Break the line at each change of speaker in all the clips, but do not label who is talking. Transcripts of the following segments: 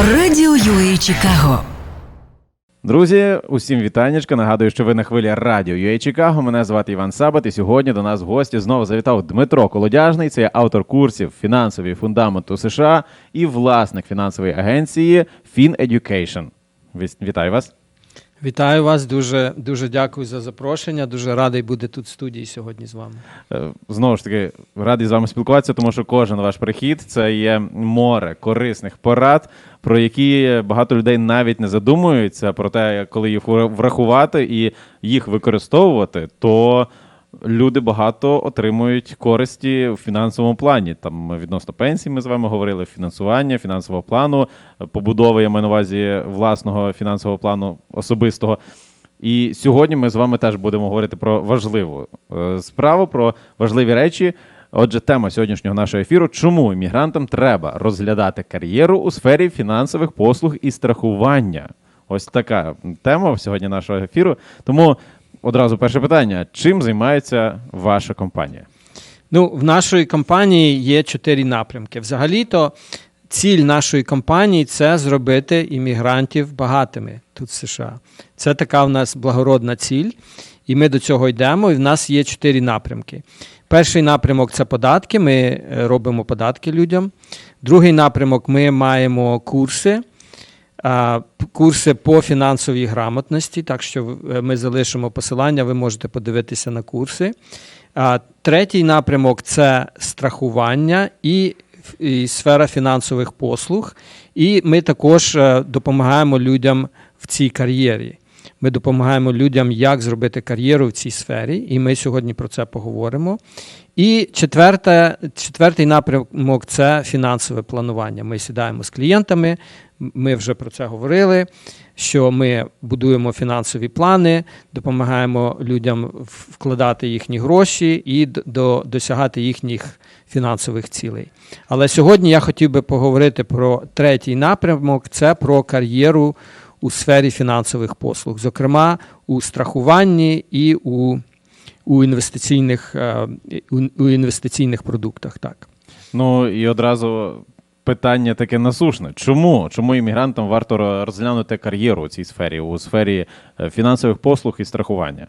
Радіо UA Чикаго.
Друзі, усім вітаннячка. Нагадую, що ви на хвилі радіо UA Чикаго. Мене звати Іван Сабат, і сьогодні до нас в гості знову завітав Дмитро Колодяжний. Це автор курсів фінансовий фундамент у США і власник фінансової агенції FinEducation. Віс- Вітаю вас.
Вітаю вас, дуже, дуже дякую за запрошення. Дуже радий бути тут в студії сьогодні з вами.
Е, Знову ж таки, радий з вами спілкуватися, тому що кожен ваш прихід це є море корисних порад, про які багато людей навіть не задумуються. Про те, коли їх врахувати і їх використовувати, то люди багато отримують користі в фінансовому плані. Там відносно пенсій ми з вами говорили, фінансування, фінансового плану, побудови, я маю на увазі власного фінансового плану особистого. І сьогодні ми з вами теж будемо говорити про важливу е, справу, про важливі речі. Отже, тема сьогоднішнього нашого ефіру: чому іммігрантам треба розглядати кар'єру у сфері фінансових послуг і страхування? Ось така тема сьогодні нашого ефіру. Тому одразу перше питання: чим займається ваша компанія?
Ну, в нашої компанії є чотири напрямки. Взагалі-то ціль нашої компанії це зробити іммігрантів багатими тут в США. Це така в нас благородна ціль, і ми до цього йдемо. І в нас є чотири напрямки. Перший напрямок це податки. Ми е, робимо податки людям. Другий напрямок ми маємо курси. Курси по фінансовій грамотності, так що е, ми залишимо посилання, ви можете подивитися на курси. Третій напрямок це страхування і, і сфера фінансових послуг. І ми також е, допомагаємо людям в цій кар'єрі. Ми допомагаємо людям, як зробити кар'єру в цій сфері, і ми сьогодні про це поговоримо. І четверте, четвертий напрямок це фінансове планування. Ми сідаємо з клієнтами, ми вже про це говорили. Що ми будуємо фінансові плани, допомагаємо людям вкладати їхні гроші і до, досягати їхніх фінансових цілей. Але сьогодні я хотів би поговорити про третій напрямок це про кар'єру у сфері фінансових послуг, зокрема у страхуванні і у, у, інвестиційних, е, у, інвестиційних продуктах. Так.
Ну і одразу питання таке насушне: чому? Чому іммігрантам варто розглянути кар'єру у цій сфері, у сфері е, фінансових послуг і страхування?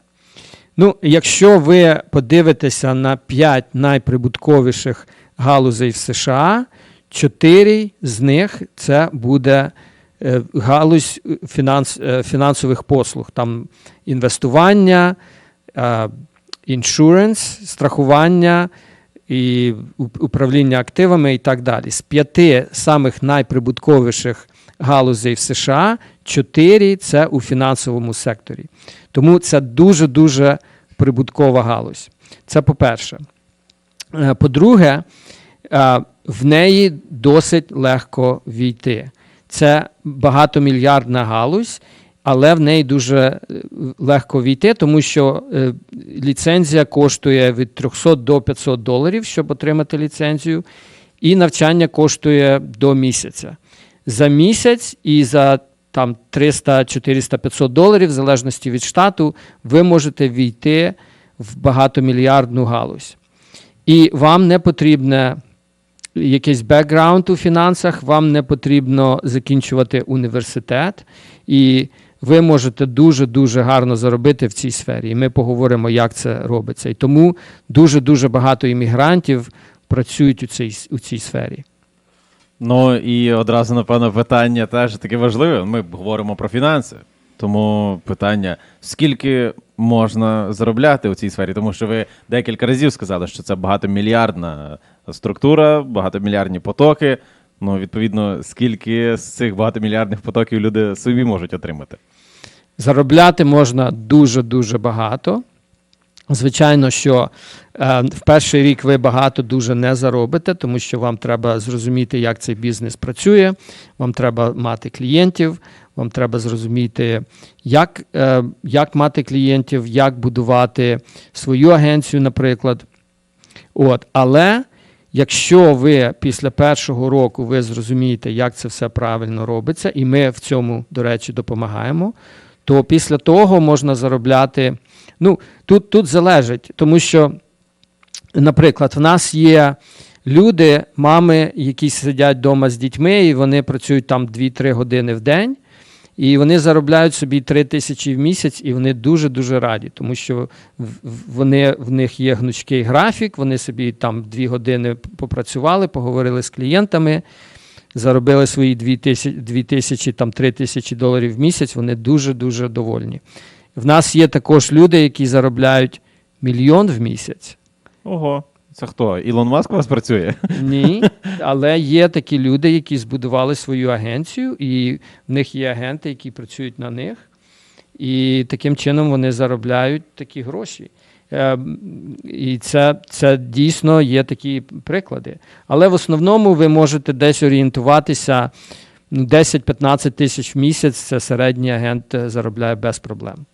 Ну, якщо ви подивитеся на 5 найприбутковіших галузей в США, 4 з них це буде галузь е, фінанс, е, фінансових послуг, там інвестування, е, іншуренс, страхування і управління активами і так далі. З п'яти самих найприбутковіших галузей в США, чотири це у фінансовому секторі. Тому це дуже-дуже прибуткова галузь. Це по-перше. Е, По-друге, е, в неї досить легко війти. Це багатомільярдна галузь, але в неї дуже е, легко війти, тому що е, ліцензія коштує від 300 до 500 доларів, щоб отримати ліцензію, і навчання коштує до місяця. За місяць і за там 300, 400, 500 доларів, в залежності від штату, ви можете війти в багатомільярдну галузь. І вам не потрібне якийсь бекграунд у фінансах, вам не потрібно закінчувати університет, і ви можете дуже-дуже гарно заробити в цій сфері. І ми поговоримо, як це робиться. І тому дуже-дуже багато іммігрантів працюють у цій, у цій сфері.
Ну і одразу, напевно, питання теж таке важливе. Ми говоримо про фінанси. Тому питання: скільки можна заробляти у цій сфері? Тому що ви декілька разів сказали, що це багатомільярдна структура, багатомільярдні потоки. Ну, відповідно, скільки з цих багатомільярдних потоків люди собі можуть отримати?
Заробляти можна дуже-дуже багато. Звичайно, що е, в перший рік ви багато дуже не заробите, тому що вам треба зрозуміти, як цей бізнес працює, вам треба мати клієнтів, вам треба зрозуміти, як, е, як мати клієнтів, як будувати свою агенцію, наприклад. От, але якщо ви після першого року ви зрозумієте, як це все правильно робиться, і ми в цьому, до речі, допомагаємо, то після того можна заробляти. Ну, тут, тут залежить, тому що, наприклад, в нас є люди, мами, які сидять вдома з дітьми, і вони працюють там 2-3 години в день. І вони заробляють собі 3 тисячі в місяць, і вони дуже-дуже раді, тому що вони, в них є гнучкий графік, вони собі там 2 години попрацювали, поговорили з клієнтами, заробили свої 2 тисячі, 2 тисячі там 3 тисячі доларів в місяць, вони дуже-дуже довольні. В нас є також люди, які заробляють мільйон в місяць.
Ого. Це хто? Ілон Маск у вас працює?
Ні, але є такі люди, які збудували свою агенцію, і в них є агенти, які працюють на них, і таким чином вони заробляють такі гроші. Е, І це, це дійсно є такі приклади. Але в основному ви можете десь орієнтуватися ну, 10-15 тисяч в місяць. Це середній агент е, заробляє без проблем.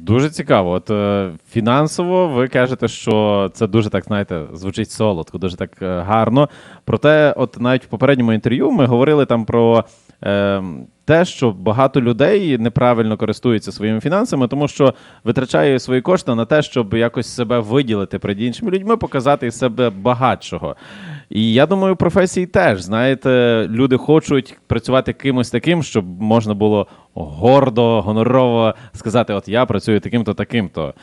Дуже цікаво. От е, фінансово ви кажете, що це дуже так, знаєте, звучить солодко, дуже так е, гарно. Проте, от навіть в попередньому інтерв'ю ми говорили там про те, що багато людей неправильно користуються своїми фінансами, тому що витрачає свої кошти на те, щоб якось себе виділити перед іншими людьми, показати себе багатшого. І я думаю, професії теж знаєте, люди хочуть працювати кимось таким, щоб можна було гордо, гонорово сказати: от я працюю таким-то, таким-то.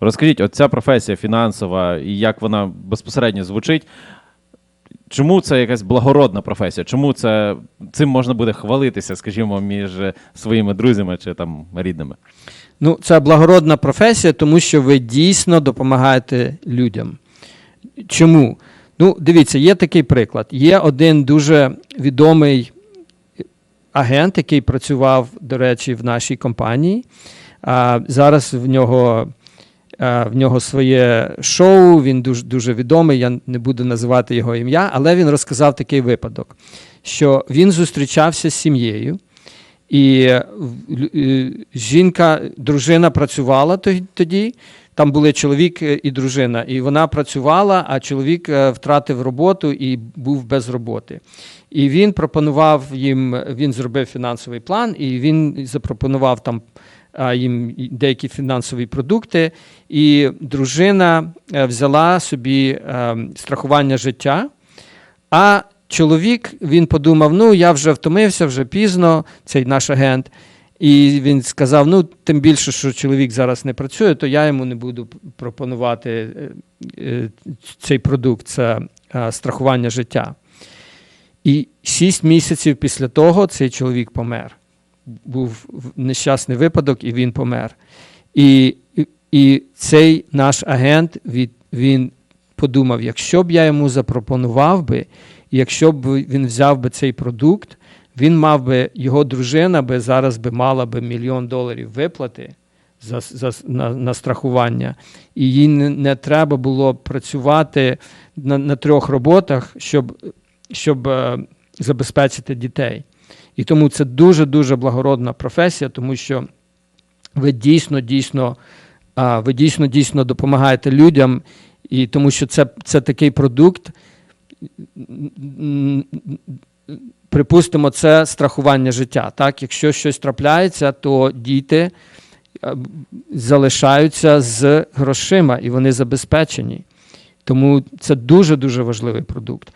Розкажіть, от ця професія фінансова і як вона безпосередньо звучить. Чому це якась благородна професія? Чому це цим можна буде хвалитися, скажімо, між своїми друзями чи там рідними?
Ну, це благородна професія, тому що ви дійсно допомагаєте людям. Чому? Ну, дивіться, є такий приклад. Є один дуже відомий агент, який працював, до речі, в нашій компанії. А, зараз в нього, в нього своє шоу, він дуже, дуже відомий, я не буду називати його ім'я, але він розказав такий випадок, що він зустрічався з сім'єю. І е, жінка, дружина працювала тоді. Там були чоловік е, і дружина, і вона працювала, а чоловік е, втратив роботу і був без роботи. І він пропонував їм, він зробив фінансовий план, і він запропонував там їм деякі фінансові продукти. І дружина е, взяла собі е, страхування життя. А чоловік він подумав: ну я вже втомився, вже пізно, цей наш агент. І він сказав: ну, тим більше, що чоловік зараз не працює, то я йому не буду пропонувати е, цей продукт, це страхування життя. І шість місяців після того цей чоловік помер. Був нещасний випадок, і він помер. І, і, цей наш агент він подумав: якщо б я йому запропонував би, якщо б він взяв би цей продукт, він мав би, його дружина би зараз би мала би мільйон доларів виплати за, за, на, на страхування, і їй не, не треба було працювати на, на трьох роботах, щоб, щоб е, забезпечити дітей. І тому це дуже-дуже благородна професія, тому що ви дійсно, дійсно, ви дійсно, дійсно допомагаєте людям, і тому що це, це такий продукт. Припустимо, це страхування життя. Так? Якщо щось трапляється, то діти залишаються з грошима і вони забезпечені. Тому це дуже-дуже важливий продукт.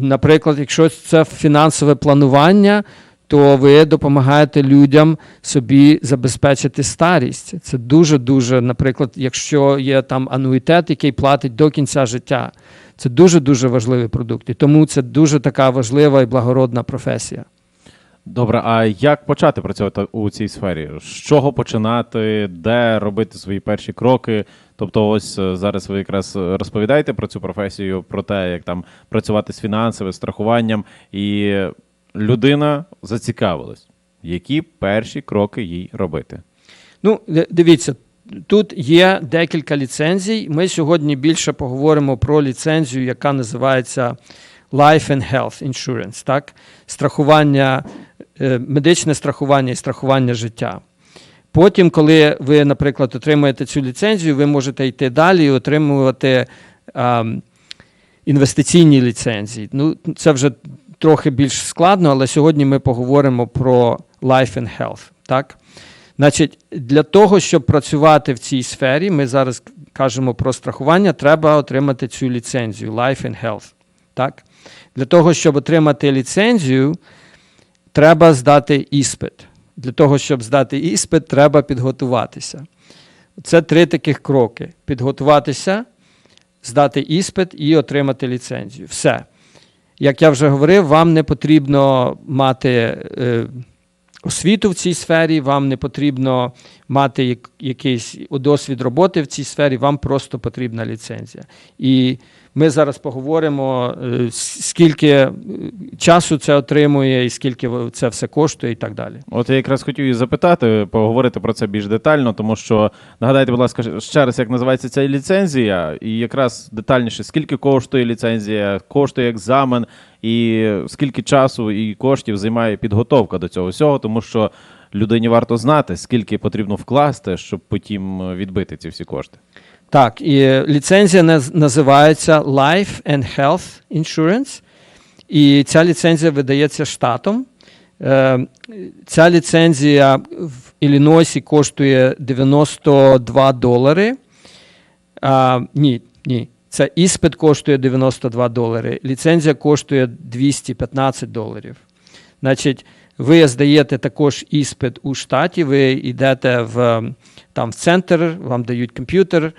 Наприклад, якщо це фінансове планування, то ви допомагаєте людям собі забезпечити старість. Це дуже-дуже, наприклад, якщо є там ануїтет, який платить до кінця життя. Це дуже-дуже важливий продукт. І тому це дуже така важлива і благородна професія.
Добре, а як почати працювати у цій сфері? З чого починати, де робити свої перші кроки? Тобто, ось е, зараз ви якраз е, розповідаєте про цю професію, про те, як там працювати з фінансовим страхуванням, і людина зацікавилась, які перші кроки їй робити.
Ну, дивіться, тут є декілька ліцензій. Ми сьогодні більше поговоримо про ліцензію, яка називається Life and Health Insurance, так? Страхування, е, медичне страхування і страхування життя. Потім, коли ви, наприклад, отримуєте цю ліцензію, ви можете йти далі і отримувати ам, інвестиційні ліцензії. Ну, це вже трохи більш складно, але сьогодні ми поговоримо про Life and Health. Так? Значить, для того, щоб працювати в цій сфері, ми зараз кажемо про страхування, треба отримати цю ліцензію Life and Health. Так? Для того, щоб отримати ліцензію, треба здати іспит. Для того, щоб здати іспит, треба підготуватися. Це три таких кроки: підготуватися, здати іспит і отримати ліцензію. Все. Як я вже говорив, вам не потрібно мати е, освіту в цій сфері, вам не потрібно мати якийсь досвід роботи в цій сфері, вам просто потрібна ліцензія. І ми зараз поговоримо, е, скільки е, часу це отримує, і скільки це все коштує, і так далі.
От я якраз хотів і запитати, поговорити про це більш детально, тому що нагадайте, будь ласка, ще раз, як називається ця ліцензія, і якраз детальніше, скільки коштує ліцензія, коштує екзамен, і скільки часу і коштів займає підготовка до цього всього, тому що людині варто знати, скільки потрібно вкласти, щоб потім відбити ці всі кошти.
Так, і ліцензія називається Life and Health Insurance. І ця ліцензія видається штатом. Е, Ця ліцензія в Іллінойсі коштує 92 долари. А, ні, ні. Це іспит коштує 92 долари. Ліцензія коштує 215 доларів. Значить, ви здаєте також іспит у штаті, ви йдете в, там, в центр, вам дають комп'ютер,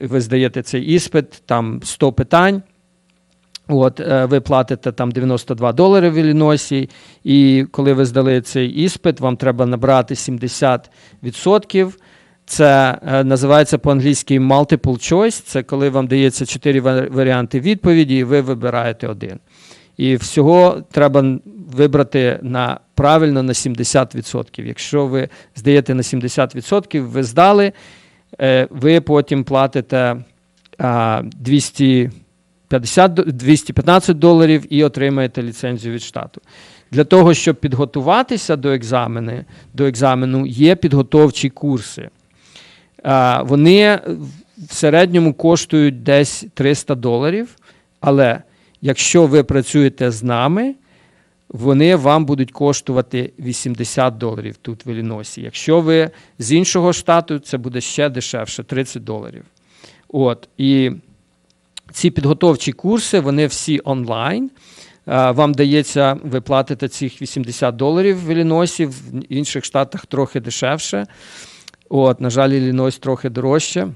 ви здаєте цей іспит, там 100 питань. От, е, ви платите там 92 долари в Іллінойсі, і коли ви здали цей іспит, вам треба набрати 70%. Це е, називається по-англійськи multiple choice. Це коли вам дається 4 варіанти відповіді, і ви вибираєте один. І всього треба вибрати на правильно на 70%. Якщо ви здаєте на 70%, ви здали, ви потім платите 250, 215 доларів і отримаєте ліцензію від штату. Для того, щоб підготуватися до екзамену, до екзамену є підготовчі курси. Вони в середньому коштують десь 300 доларів, але якщо ви працюєте з нами, вони вам будуть коштувати 80 доларів тут в Іллінойсі. Якщо ви з іншого штату, це буде ще дешевше 30 доларів. От, і ці підготовчі курси, вони всі онлайн. Вам дається, ви платите цих 80 доларів в Іллінойсі, в інших штатах трохи дешевше. От, на жаль, Іллінойс трохи дорожче.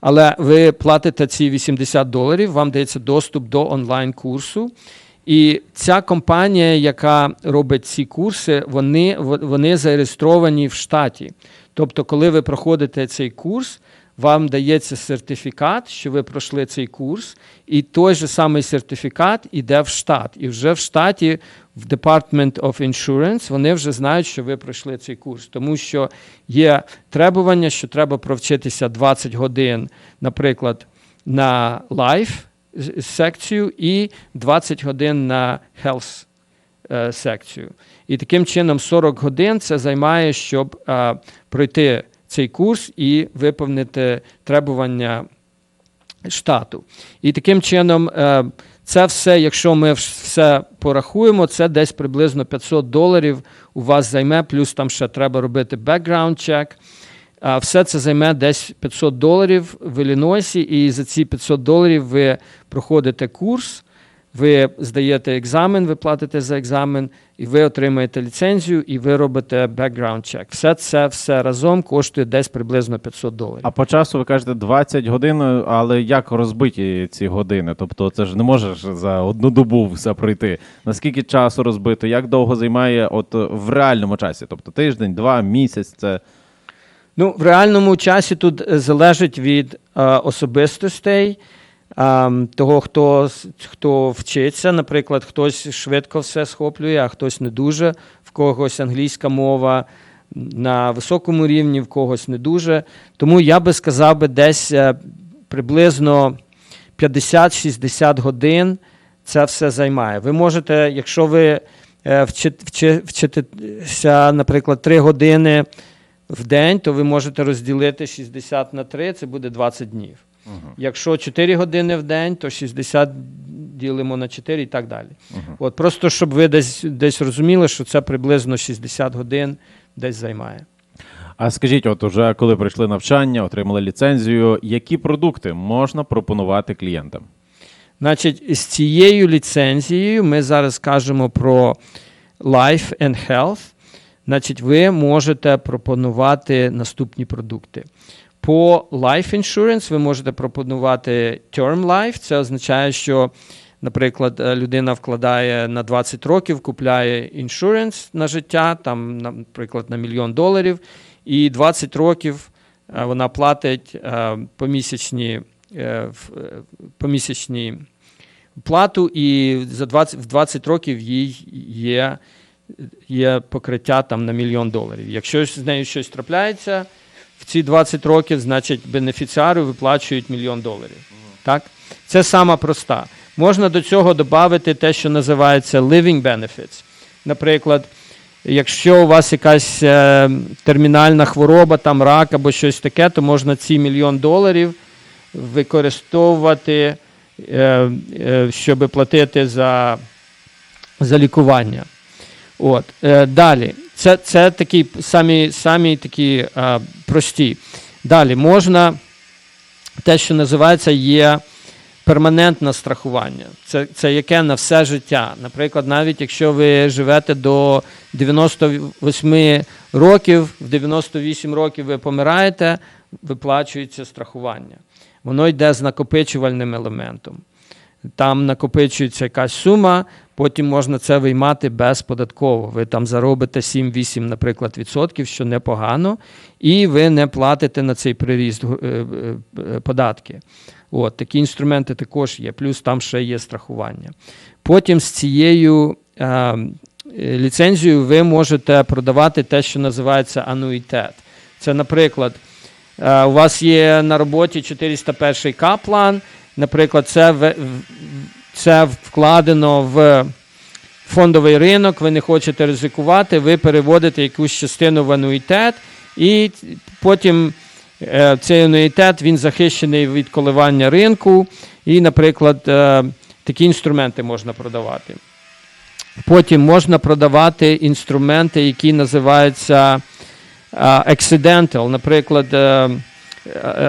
Але ви платите ці 80 доларів, вам дається доступ до онлайн-курсу. І ця компанія, яка робить ці курси, вони, вони зареєстровані в штаті. Тобто, коли ви проходите цей курс, вам дається сертифікат, що ви пройшли цей курс, і той же самий сертифікат іде в штат. І вже в штаті, в Department of Insurance, вони вже знають, що ви пройшли цей курс. Тому що є требування, що треба провчитися 20 годин, наприклад, на з- секцію і 20 годин на health е, секцію. І таким чином 40 годин це займає, щоб е, пройти цей курс і виповнити требування штату. І таким чином, е, це все, якщо ми все порахуємо, це десь приблизно 500 доларів у вас займе, плюс там ще треба робити background check. А все це займе десь 500 доларів в Іллінойсі, і за ці 500 доларів ви проходите курс, ви здаєте екзамен, ви платите за екзамен, і ви отримаєте ліцензію, і ви робите background check. Все це все разом коштує десь приблизно 500 доларів.
А по часу ви кажете 20 годин, але як розбиті ці години? Тобто це ж не можеш за одну добу все пройти. Наскільки часу розбито? Як довго займає от в реальному часі? Тобто тиждень, два, місяць це.
Ну, в реальному часі тут е, залежить від е, особистостей, е, того, хто, хто вчиться. Наприклад, хтось швидко все схоплює, а хтось не дуже. В когось англійська мова на високому рівні, в когось не дуже. Тому я би сказав би десь е, приблизно 50-60 годин це все займає. Ви можете, якщо ви вчи- вчи- вчитеся, наприклад, 3 години в день, то ви можете розділити 60 на 3, це буде 20 днів. Якщо 4 години в день, то 60 ділимо на 4 і так далі. От просто щоб ви десь, десь розуміли, що це приблизно 60 годин десь займає.
А скажіть, от уже коли пройшли навчання, отримали ліцензію, які продукти можна пропонувати клієнтам?
Значить, з цією ліцензією ми зараз кажемо про Life and Health. Значить, ви можете пропонувати наступні продукти. По Life Insurance ви можете пропонувати Term Life. Це означає, що, наприклад, е, людина вкладає на 20 років, купляє іншуренс на життя, там, наприклад, на мільйон доларів, і 20 років е, вона платить е, помісячні, помісячні плату, і за 20, в 20 років їй є, є покриття там на мільйон доларів. Якщо з нею щось трапляється в ці 20 років, значить бенефіціару виплачують мільйон доларів. Так? Це сама проста. Можна до цього додати те, що називається living benefits. Наприклад, якщо у вас якась е, термінальна хвороба, там рак або щось таке, то можна ці мільйон доларів використовувати, е, е, щоб платити за, за лікування. От. Е, далі. Це, це такі самі, самі такі е, прості. Далі можна те, що називається є перманентне страхування. Це, це яке на все життя. Наприклад, навіть якщо ви живете до 98 років, в 98 років ви помираєте, виплачується страхування. Воно йде з накопичувальним елементом. Там накопичується якась сума, потім можна це виймати безподатково. Ви там заробите 7-8, наприклад, відсотків, що непогано, і ви не платите на цей приріст е, е, податки. От, такі інструменти також є, плюс там ще є страхування. Потім з цією е, ліцензією ви можете продавати те, що називається ануїтет. Це, наприклад, е, у вас є на роботі 401 К-план, наприклад, це, в- це вкладено в фондовий ринок, ви не хочете ризикувати, ви переводите якусь частину в ануїтет, і потім е, цей ануїтет він захищений від коливання ринку, і, наприклад, е, такі інструменти можна продавати. Потім можна продавати інструменти, які називаються е, accidental, наприклад,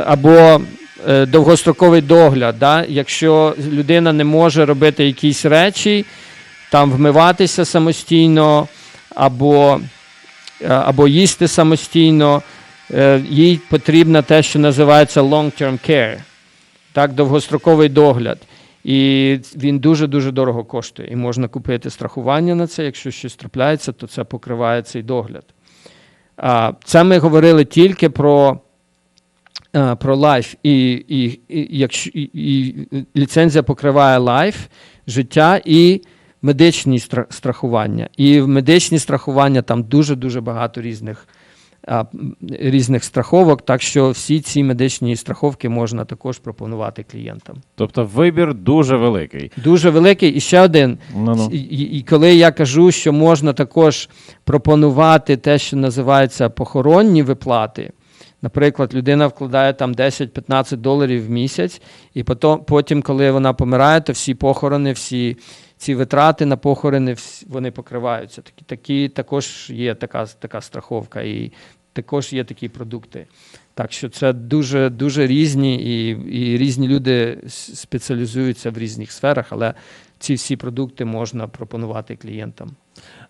або довгостроковий догляд. Да? Якщо людина не може робити якісь речі, там вмиватися самостійно, або, е, або їсти самостійно, е, їй потрібно те, що називається long-term care, так, довгостроковий догляд. І він дуже-дуже дорого коштує. І можна купити страхування на це. Якщо щось трапляється, то це покриває цей догляд. Це ми говорили тільки про, е, про лайф. І, і, і, і, і ліцензія покриває лайф, життя і медичні стра- страхування. І в медичні страхування там дуже-дуже багато різних, а, різних страховок, так що всі ці медичні страховки можна також пропонувати клієнтам.
Тобто вибір дуже великий.
Дуже великий. І ще один.
Ну-ну.
І, і і коли я кажу, що можна також пропонувати те, що називається похоронні виплати. Наприклад, людина вкладає там 10-15 доларів в місяць, і потім, коли вона помирає, то всі похорони, всі ці витрати на похорони вони покриваються. Такі, такі також є така, така страховка, і також є такі продукти. Так що це дуже, дуже різні, і, і різні люди спеціалізуються в різних сферах, але ці всі продукти можна пропонувати клієнтам.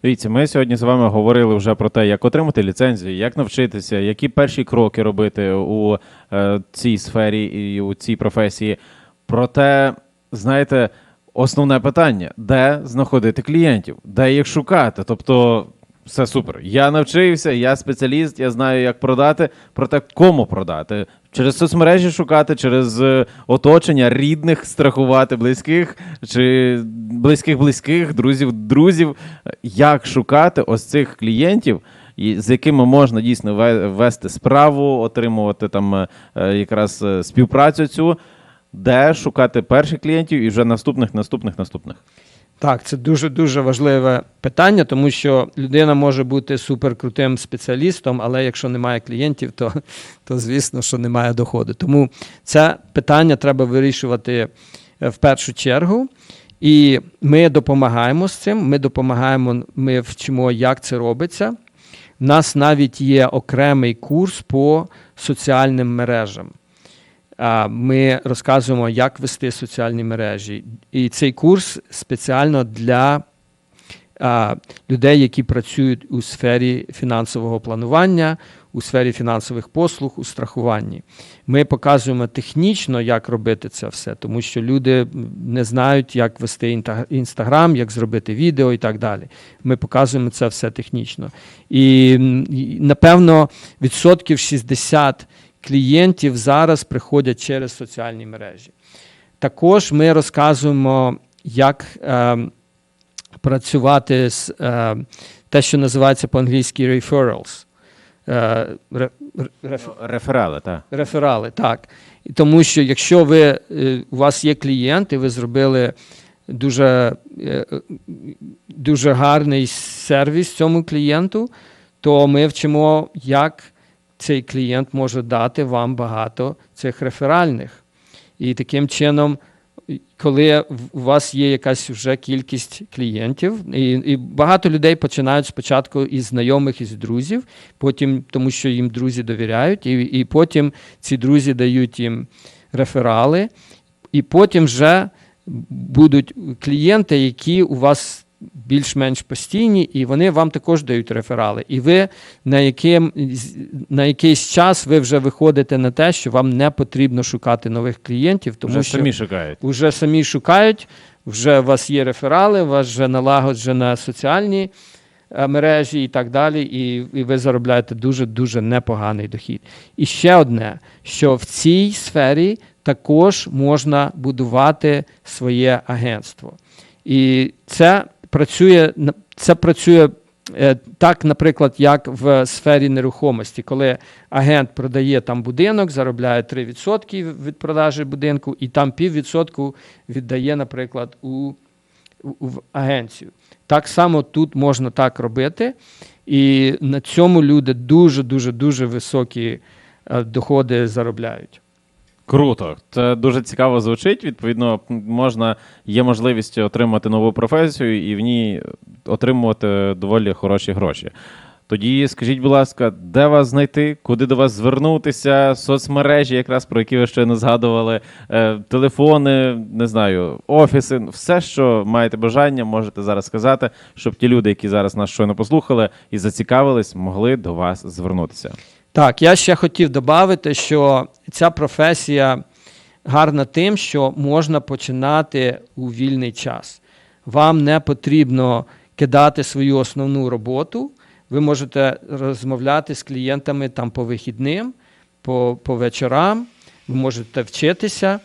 Дивіться, ми сьогодні з вами говорили вже про те, як отримати ліцензію, як навчитися, які перші кроки робити у е, цій сфері і у цій професії. Проте, знаєте, основне питання: де знаходити клієнтів, де їх шукати? Тобто, все супер. Я навчився, я спеціаліст, я знаю, як продати. Проте кому продати? Через соцмережі шукати, через е, оточення рідних страхувати, близьких чи близьких близьких, друзів, друзів. Як шукати ось цих клієнтів, з якими можна дійсно вести справу, отримувати там е, е, якраз співпрацю цю, де шукати перших клієнтів і вже наступних, наступних, наступних.
Так, це дуже дуже важливе питання, тому що людина може бути суперкрутим спеціалістом, але якщо немає клієнтів, то, то звісно, що немає доходу. Тому це питання треба вирішувати е, в першу чергу. І ми допомагаємо з цим. Ми допомагаємо, ми вчимо, як це робиться. У нас навіть є окремий курс по соціальним мережам. Ми розказуємо, як вести соціальні мережі. І цей курс спеціально для людей, які працюють у сфері фінансового планування, у сфері фінансових послуг, у страхуванні. Ми показуємо технічно, як робити це все, тому що люди не знають, як вести інстаграм, як зробити відео і так далі. Ми показуємо це все технічно. І, напевно, відсотків 60 клієнтів зараз приходять через соціальні мережі. Також ми розказуємо, як е, працювати з е, те, що називається по-англійськи referrals. Е, ре- реф-
Реферали, так.
реферали, так. Тому що якщо ви, е, у вас є клієнт, і ви зробили дуже, е, дуже гарний сервіс цьому клієнту, то ми вчимо, як цей клієнт може дати вам багато цих реферальних. І таким чином, коли у вас є якась вже кількість клієнтів, і, і багато людей починають спочатку із знайомих, із друзів, потім тому, що їм друзі довіряють, і, і потім ці друзі дають їм реферали, і потім вже будуть клієнти, які у вас більш-менш постійні, і вони вам також дають реферали. І ви на, яким, на якийсь час ви вже виходите на те, що вам не потрібно шукати нових клієнтів, тому
Вже
що
самі шукають.
вже самі шукають, вже у вас є реферали, у вас вже налагоджена соціальні е, мережі і так далі, і, і ви заробляєте дуже-дуже непоганий дохід. І ще одне, що в цій сфері також можна будувати своє агентство. І це працює, це працює е, так, наприклад, як в сфері нерухомості, коли агент продає там будинок, заробляє 3% від продажі будинку, і там піввідсотку віддає, наприклад, у, в агенцію. Так само тут можна так робити, і на цьому люди дуже дуже дуже високі е, доходи заробляють.
Круто, це дуже цікаво звучить. Відповідно, можна є можливість отримати нову професію і в ній отримувати доволі хороші гроші. Тоді скажіть, будь ласка, де вас знайти, куди до вас звернутися, соцмережі, якраз про які ви ще не згадували, е, телефони, не знаю, офіси, все, що маєте бажання, можете зараз сказати, щоб ті люди, які зараз нас щойно послухали і зацікавились, могли до вас звернутися.
Так, я ще хотів додати, що ця професія гарна тим, що можна починати у вільний час. Вам не потрібно кидати свою основну роботу. Ви можете розмовляти з клієнтами там по вихідним, по, по вечорам, ви можете вчитися.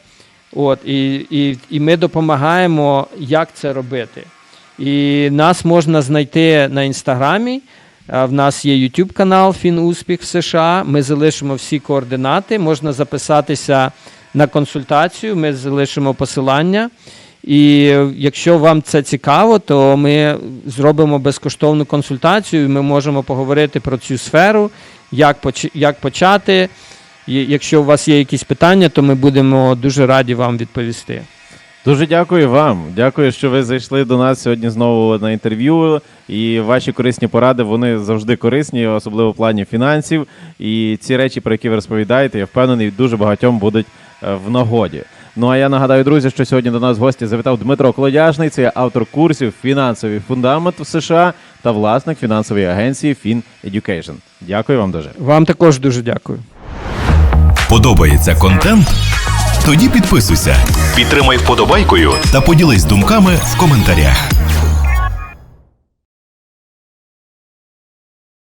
От, і, і, і ми допомагаємо, як це робити. І нас можна знайти на інстаграмі. В нас є YouTube канал Фінуспіх США. Ми залишимо всі координати. Можна записатися на консультацію. Ми залишимо посилання. І якщо вам це цікаво, то ми зробимо безкоштовну консультацію. Ми можемо поговорити про цю сферу, як, як почати. І Якщо у вас є якісь питання, то ми будемо дуже раді вам відповісти.
Дуже дякую вам. Дякую, що ви зайшли до нас сьогодні знову на інтерв'ю. І ваші корисні поради вони завжди корисні, особливо в плані фінансів. І ці речі, про які ви розповідаєте, я впевнений, дуже багатьом будуть е, в нагоді. Ну а я нагадаю, друзі, що сьогодні до нас в гості завітав Дмитро Колодяжний, це автор курсів Фінансовий фундамент в США та власник фінансової агенції Fin Education. Дякую вам дуже.
Вам також дуже дякую.
Подобається контент? Тоді підписуйся, підтримай вподобайкою та поділись думками в коментарях.